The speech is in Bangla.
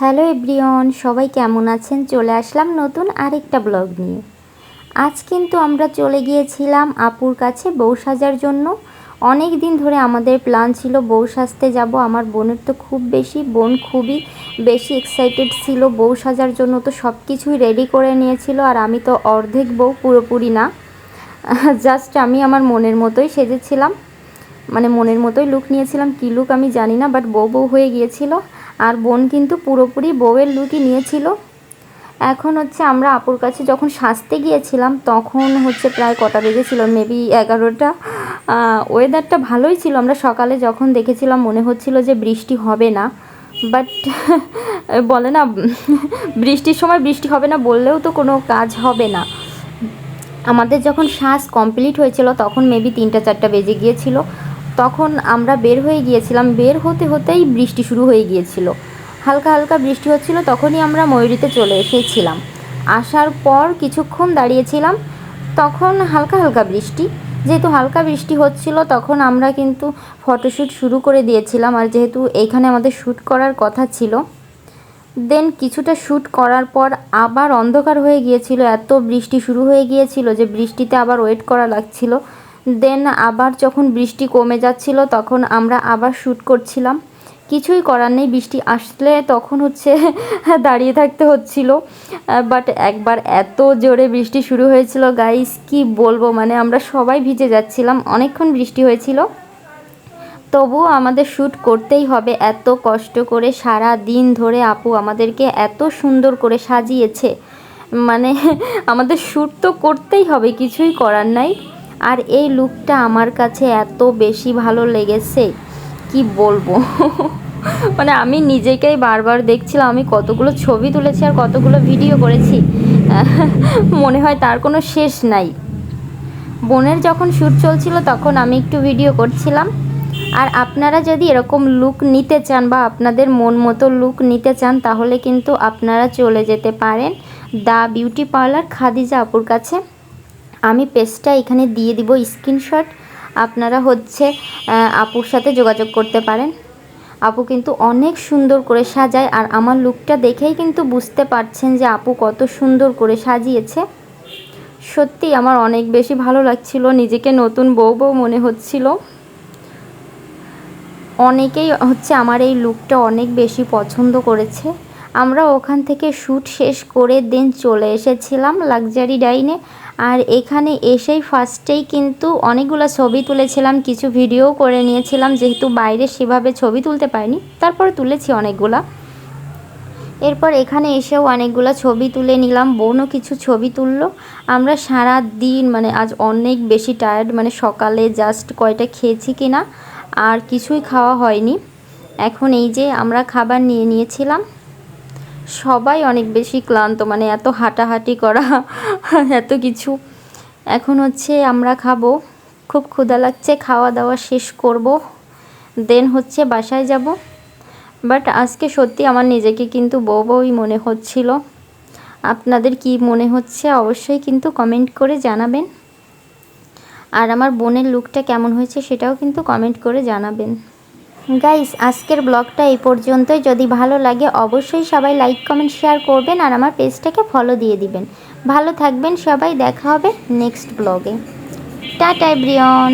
হ্যালো এভরিওন সবাই কেমন আছেন? চলে আসলাম নতুন আরেকটা ব্লগ নিয়ে। আজ কিন্তু আমরা চলে গিয়েছিলাম আপুর কাছে বউ সাজার জন্য। অনেক দিন ধরে আমাদের প্ল্যান ছিল বউ সাজতে যাব। আমার বোনের তো খুব বেশি, বোন খুবই বেশি এক্সাইটেড ছিল। বউ সাজার জন্য তো সব কিছুই রেডি করে নিয়েছিল আর আমি তো অর্ধেক বউ পুরোপুরি না। জাস্ট আমি আমার মনের মতোই সেজেছিলাম। মানে মনের মতোই লুক নিয়েছিলাম। কী লুক আমি জানি না বাট বউ বউ হয়ে গিয়েছিল। আর বোন কিন্তু পুরোপুরি বউয়ের লুকই নিয়েছিল। এখন হচ্ছে আমরা আপুর কাছে যখন সাজতে গিয়েছিলাম, তখন হচ্ছে প্রায় কটা বেজেছিল মেবি এগারোটা। ওয়েদারটা ভালোই ছিল। আমরা সকালে যখন দেখেছিলাম, মনে হচ্ছিল যে বৃষ্টি হবে না। বাট বলে না, বৃষ্টির সময় বৃষ্টি হবে না বললেও তো কোনো কাজ হবে না। আমাদের যখন শ্বাস কমপ্লিট হয়েছিল, তখন মেবি তিনটা, চারটা বেজে গিয়েছিল। তখন আমরা বের হয়ে গিয়েছিলাম। বের হতে হতেই বৃষ্টি শুরু হয়ে গিয়েছিল। হালকা হালকা বৃষ্টি হচ্ছিল, তখনই আমরা ময়ূরীতে চলে এসেছিলাম। আসার পর কিছুক্ষণ দাঁড়িয়েছিলাম, তখন হালকা হালকা বৃষ্টি। যেহেতু হালকা বৃষ্টি হচ্ছিল, তখন আমরা কিন্তু ফটোশ্যুট শুরু করে দিয়েছিলাম। আর যেহেতু এইখানে আমাদের শ্যুট করার কথা ছিল, দেন কিছুটা শ্যুট করার পর আবার অন্ধকার হয়ে গিয়েছিল। এত বৃষ্টি শুরু হয়ে গিয়েছিল যে বৃষ্টিতে আবার ওয়েট করা লাগছিল। দেন আবার যখন বৃষ্টি কমে যাচ্ছিল তখন আমরা আবার শ্যুট করছিলাম। কিছুই করার নেই, বৃষ্টি আসলে তখন হচ্ছে দাঁড়িয়ে থাকতে হচ্ছিল। বাট একবার এত জোরে বৃষ্টি শুরু হয়েছিল গাইস কি বলব? মানে আমরা সবাই ভিজে যাচ্ছিলাম, অনেকক্ষণ বৃষ্টি হয়েছিল। তবুও আমাদের শ্যুট করতেই হবে, এত কষ্ট করে সারা দিন ধরে আপু আমাদেরকে এত সুন্দর করে সাজিয়েছে। মানে আমাদের শ্যুট তো করতেই হবে, কিছুই করার নাই। আর এই লুকটা আমার কাছে এত বেশি ভালো লেগেছে, কি বলব? মানে আমি নিজেকেই বারবার দেখছিলাম, আমি কতগুলো ছবি তুলেছি আর কতগুলো ভিডিও করেছি, মনে হয় তার কোনো শেষ নাই। বোনের যখন শ্যুট চলছিল তখন আমি একটু ভিডিও করছিলাম, আর আপনারা যদি এরকম লুক নিতে চান বা আপনাদের মন মতো লুক নিতে চান, তাহলে কিন্তু আপনারা চলে যেতে পারেন দ্য বিউটি পার্লার খাদিজা আপুর কাছে। আমি পেজটা এখানে দিয়ে দিব স্ক্রিনশট। আপনারা হচ্ছে আপুর সাথে যোগাযোগ করতে পারেন। আপু কিন্তু অনেক সুন্দর করে সাজায় আর আমার লুকটা দেখেই কিন্তু বুঝতে পারছেন যে আপু কত সুন্দর করে সাজিয়েছে। সত্যি আমার অনেক বেশি ভালো লাগছিল, নিজেকে নতুন বউ বউ মনে হচ্ছিল। অনেকেই হচ্ছে আমার এই লুকটা অনেক বেশি পছন্দ করেছে। আমরা ওখান থেকে শ্যুট শেষ করে দেন চলে এসেছিলাম লাক্সারি ডাইনে। আর এখানে এসেই ফার্স্টেই কিন্তু অনেকগুলো ছবি তুলেছিলাম, কিছু ভিডিও করে নিয়েছিলাম, যেহেতু বাইরে সেভাবে ছবি তুলতে পারিনি, তারপর তুলেছি অনেকগুলা। এরপর এখানে এসেও অনেকগুলো ছবি তুলে নিলাম, বোনও কিছু ছবি তুললো। আমরা সারা দিন মানে আজ অনেক বেশি টায়ার্ড মানে সকালে জাস্ট কয়টা খেয়েছি কিনা, আর কিছুই খাওয়া হয়নি। এখন এই যে আমরা খাবার নিয়ে নিয়েছিলাম। সবাই অনেক বেশি ক্লান্ত মানে এত হাঁটাহাঁটি করা, এত কিছু। এখন হচ্ছে আমরা খাব, খুব ক্ষুধা লাগছে খাওয়া দাওয়া শেষ করব, দেন হচ্ছে বাসায় যাব। বাট আজকে সত্যি আমার নিজেকে কিন্তু বউ বউই মনে হচ্ছিল। আপনাদের কি মনে হচ্ছে অবশ্যই কিন্তু কমেন্ট করে জানাবেন। আর আমার বোনের লুকটা কেমন হয়েছে সেটাও কিন্তু কমেন্ট করে জানাবেন। গাইস আজকের ব্লগটা এই পর্যন্তই। যদি ভালো লাগে, অবশ্যই সবাই লাইক কমেন্ট শেয়ার করবেন আর আমার পেজটাকে ফলো দিয়ে দিবেন। ভালো থাকবেন সবাই, দেখা হবে নেক্সট ব্লগে টাটা এভরিওন